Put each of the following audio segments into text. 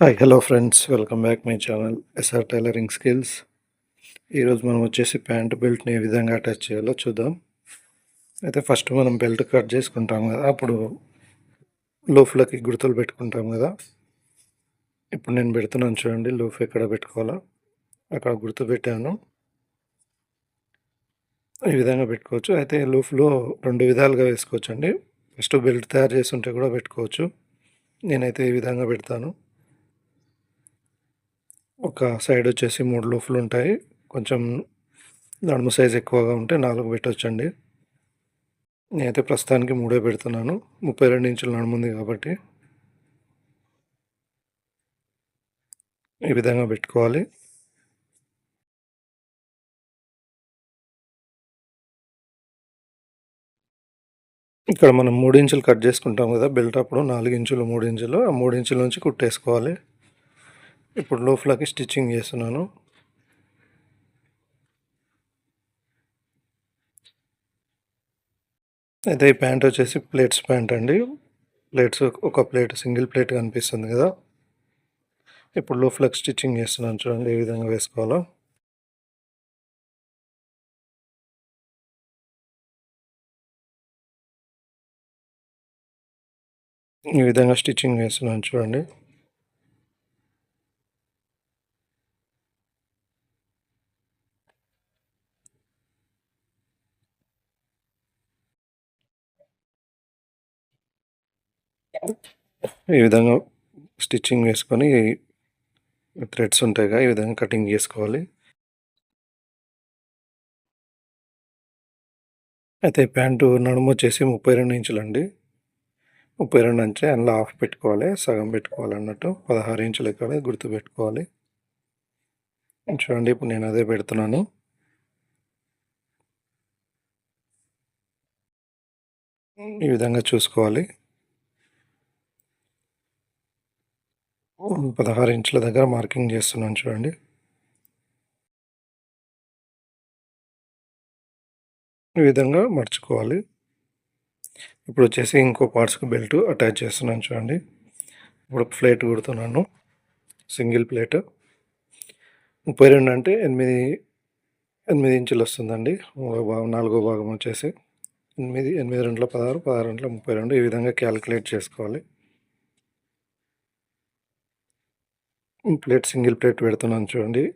Hi hello friends welcome back my channel S R tailoring skills ఈరోజు మనం వచ్చేసి pant బెల్ట్ని ఏ విధంగా అటాచ్ చేయాలో చూద్దాం. అయితే ఫస్ట్ మనం బెల్ట్ కట్ చేసుకుంటాం కదా అప్పుడు లూఫ్లకి గుర్తులు పెట్టుకుంటాం కదా. ఇప్పుడు నేను పెడుతున్నాను చూడండి లూఫ్ ఎక్కడ పెట్టుకోవాలా? అక్కడ గుర్తు పెట్టాను. ఈ విధంగా పెట్టుకోవచ్చు. అయితే లూఫ్లో రెండు విధాలుగా వేసుకోవచ్చు అండి ఫస్ట్ బెల్ట్ తయారు చేస్తుంటే కూడా పెట్టుకోవచ్చు. నేనైతే ఈ విధంగా పెడతాను. ఒక సైడ్ వచ్చేసి మూడు లూఫ్లు ఉంటాయి. కొంచెం నడుము సైజ్ ఎక్కువగా ఉంటే నాలుగు పెట్టొచ్చండి. నేనైతే ప్రస్తుతానికి మూడే పెడుతున్నాను. ముప్పై రెండు ఇంచుల నడుము ఉంది కాబట్టి ఈ విధంగా పెట్టుకోవాలి. ఇక్కడ మనం మూడు ఇంచులు కట్ చేసుకుంటాం కదా బెల్ట్ అప్పుడు నాలుగు ఇంచులు మూడు ఇంచులు ఆ మూడు ఇంచుల నుంచి కుట్టేసుకోవాలి. ఇప్పుడు లోఫ్లకి స్టిచ్చింగ్ చేస్తున్నాను. అయితే ఈ ప్యాంట్ వచ్చేసి ప్లేట్స్ ప్యాంట్ అండి. ప్లేట్స్ ఒక ప్లేట్ సింగిల్ ప్లేట్ కనిపిస్తుంది కదా. ఇప్పుడు లో స్టిచ్చింగ్ చేస్తున్నాను చూడండి ఏ విధంగా వేసుకోవాలో. ఈ విధంగా స్టిచ్చింగ్ వేస్తున్నాను చూడండి. ఈ విధంగా స్టిచ్చింగ్ వేసుకొని థ్రెడ్స్ ఉంటాయిగా ఈ విధంగా కటింగ్ చేసుకోవాలి. అయితే ప్యాంటు నడుము వచ్చేసి ముప్పై రెండు ఇంచులండి ముప్పై రెండు అంటే అందులో హాఫ్ పెట్టుకోవాలి సగం పెట్టుకోవాలి అన్నట్టు. పదహారు ఇంచులు ఇక్కడ గుర్తు పెట్టుకోవాలి. చూడండి ఇప్పుడు నేను అదే పెడుతున్నాను. ఈ విధంగా చూసుకోవాలి. పదహారు ఇంచుల దగ్గర మార్కింగ్ చేస్తున్నాను చూడండి. ఈ విధంగా మర్చుకోవాలి. ఇప్పుడు వచ్చేసి ఇంకో పార్ట్స్కి బెల్ట్ అటాచ్ చేస్తున్నాను చూడండి. ఇప్పుడు ప్లేట్ కుడుతున్నాను. సింగిల్ ప్లేట్ ముప్పై రెండు అంటే ఎనిమిది ఎనిమిది ఇంచులు వస్తుందండి. భాగం నాలుగో భాగం వచ్చేసి ఎనిమిది ఎనిమిది రెండులో పదహారు పదహారు రెండులో ముప్పై రెండు. ఈ విధంగా క్యాలిక్యులేట్ చేసుకోవాలి. ప్లేట్ సింగిల్ ప్లేట్ పెడుతున్నాను చూడండి.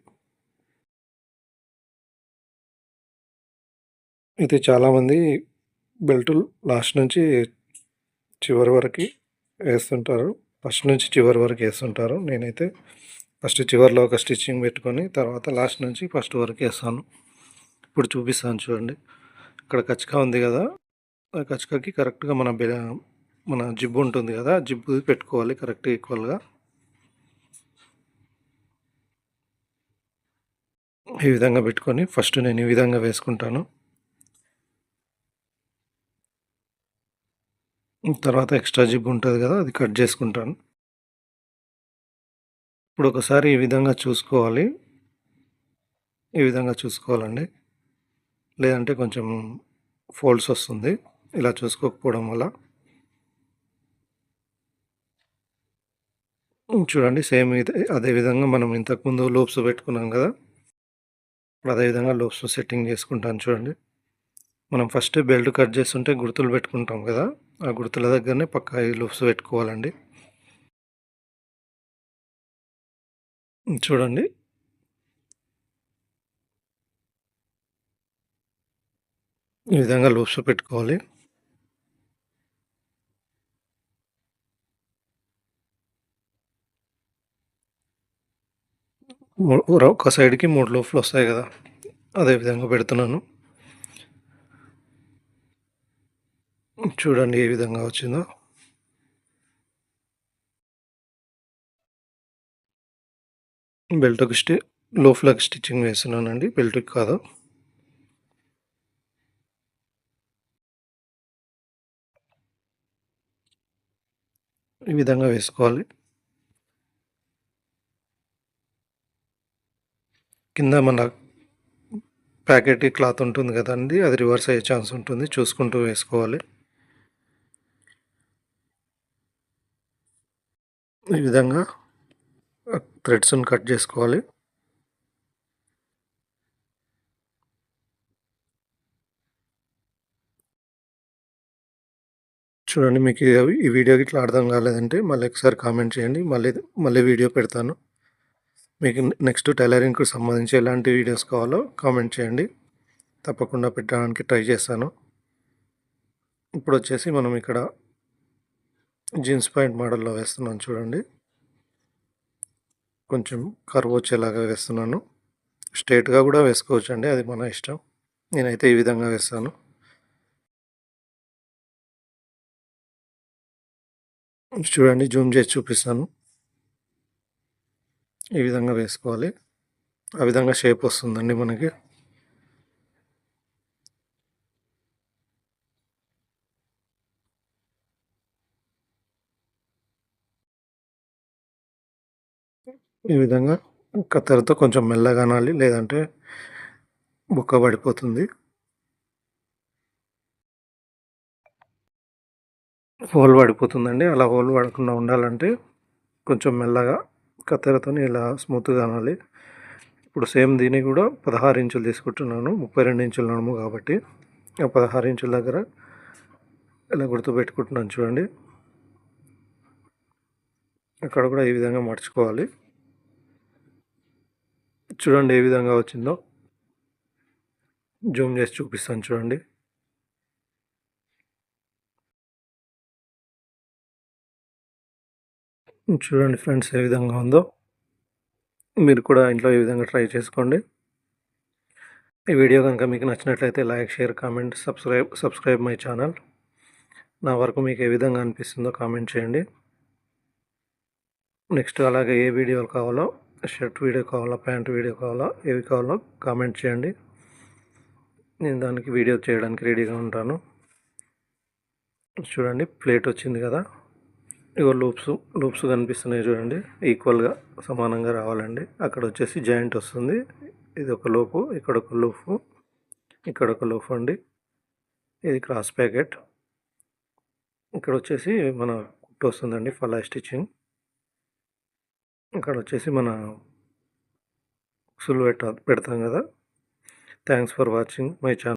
ఇది చాలామంది బెల్ట్ లాస్ట్ నుంచి చివరి వరకు వేస్తుంటారు. ఫస్ట్ నుంచి చివరి వరకు వేస్తుంటారు. నేనైతే ఫస్ట్ చివరిలో ఒక స్టిచ్చింగ్ పెట్టుకొని తర్వాత లాస్ట్ నుంచి ఫస్ట్ వరకు వేస్తాను. ఇప్పుడు చూపిస్తాను చూడండి. ఇక్కడ కచ్చక ఉంది కదా. ఆ కచ్చకకి కరెక్ట్గా మన మన జిబ్బు ఉంటుంది కదా. జిబ్బు పెట్టుకోవాలి కరెక్ట్ ఈక్వల్గా. ఈ విధంగా పెట్టుకొని ఫస్ట్ నేను ఈ విధంగా వేసుకుంటాను. తర్వాత ఎక్స్ట్రా జిబ్ ఉంటుంది కదా అది కట్ చేసుకుంటాను. ఇప్పుడు ఒకసారి ఈ విధంగా చూసుకోవాలి. ఈ విధంగా చూసుకోవాలండి. లేదంటే కొంచెం ఫోల్డ్స్ వస్తుంది. ఇలా చూసుకోకపోవడం వల్ల. చూడండి సేమ్ ఇదే అదేవిధంగా మనం ఇంతకుముందు లోప్స్ పెట్టుకున్నాం కదా. అదేవిధంగా లూప్స్ సెట్టింగ్ చేసుకుంటాను చూడండి. మనం ఫస్ట్ బెల్ట్ కట్ చేస్తుంటే గుర్తులు పెట్టుకుంటాం కదా. ఆ గుర్తుల దగ్గరనే పక్క ఈ లూప్స్ పెట్టుకోవాలండి. చూడండి. ఈ విధంగా లూప్స్ పెట్టుకోవాలి. ఒక సైడ్కి మూడు లోఫ్లు వస్తాయి కదా అదే విధంగా పెడుతున్నాను. చూడండి ఏ విధంగా వచ్చిందో. బెల్ట్కి స్టి లోఫ్లకు స్టిచ్చింగ్ వేస్తున్నానండి బెల్ట్కి కాదు. ఈ విధంగా వేసుకోవాలి. కింద మన ప్యాకెట్ క్లాత్ ఉంటుంది కదండి అది రివర్స్ అయ్యే ఛాన్స్ ఉంటుంది చూసుకుంటూ వేసుకోవాలి. ఈ విధంగా థ్రెడ్స్ని కట్ చేసుకోవాలి. చూడండి మీకు ఈ- ఈ వీడియో ఇట్లా అర్థం కాలేదంటే మళ్ళీ ఒకసారి కామెంట్ చేయండి మళ్ళీ మళ్ళీ వీడియో పెడతాను. మీకు నెక్స్ట్ టైలరింగ్కి సంబంధించి ఎలాంటి వీడియోస్ కావాలో కామెంట్ చేయండి. తప్పకుండా పెట్టడానికి ట్రై చేస్తాను. ఇప్పుడు వచ్చేసి మనం ఇక్కడ జీన్స్ ప్యాంట్ మోడల్లో వేస్తున్నాను చూడండి. కొంచెం కర్వ్ వచ్చేలాగా వేస్తున్నాను. స్ట్రేట్గా కూడా వేసుకోవచ్చు అండి అది మన ఇష్టం. నేనైతే ఈ విధంగా వేస్తాను. చూడండి జూమ్ చేసి చూపిస్తాను. ఈ విధంగా వేసుకోవాలి. ఆ విధంగా షేప్ వస్తుందండి మనకి. ఈ విధంగా కత్తెరతో కొంచెం మెల్లగా అనాలి లేదంటే బుక్క పడిపోతుంది. హోల్ పడిపోతుందండి. అలా హోల్ పడకుండా ఉండాలంటే కొంచెం మెల్లగా కత్తెరతో ఇలా స్మూత్గా అనాలి. ఇప్పుడు సేమ్ దీన్ని కూడా పదహారు ఇంచులు తీసుకుంటున్నాను. ముప్పై రెండు ఇంచుల నడుము కాబట్టి ఆ పదహారు ఇంచుల దగ్గర ఇలా గుర్తుపెట్టుకుంటున్నాను చూడండి. అక్కడ కూడా ఈ విధంగా మర్చుకోవాలి? చూడండి ఏ విధంగా వచ్చిందో. జూమ్ చేసి చూపిస్తాను చూడండి. చూడండి ఫ్రెండ్స్ ఏ విధంగా ఉందో. మీరు కూడా ఇంట్లో ఈ విధంగా ట్రై చేసుకోండి. ఈ వీడియో కనుక మీకు నచ్చినట్లయితే like share comment subscribe subscribe my channel. నా వరకు మీకు ఏ విధంగా అనిపిస్తుందో కామెంట్ చేయండి. నెక్స్ట్ అలాగే ఏ వీడియోలు కావాలో షర్ట్ వీడియో కావాలా ప్యాంట్ వీడియో కావాలా ఏవి కావాలో కామెంట్ చేయండి. నేను దానికి వీడియో చేయడానికి రెడీగా ఉంటాను. చూడండి ప్లేట్ వచ్చింది కదా. ఇగో లూప్స్ లూప్స్ కనిపిస్తున్నాయి చూడండి. ఈక్వల్గా సమానంగా రావాలండి. అక్కడ వచ్చేసి జాయింట్ వస్తుంది. ఇది ఒక లోపు ఇక్కడ ఒక లూపు ఇక్కడ ఒక లూప్ అండి. ఇది క్రాస్ ప్యాకెట్ ఇక్కడ వచ్చేసి మన కుట్టు వస్తుందండి ఫలా స్టిచ్చింగ్ ఇక్కడ వచ్చేసి మన సులు పెడతాం కదా. Thanks for watching my channel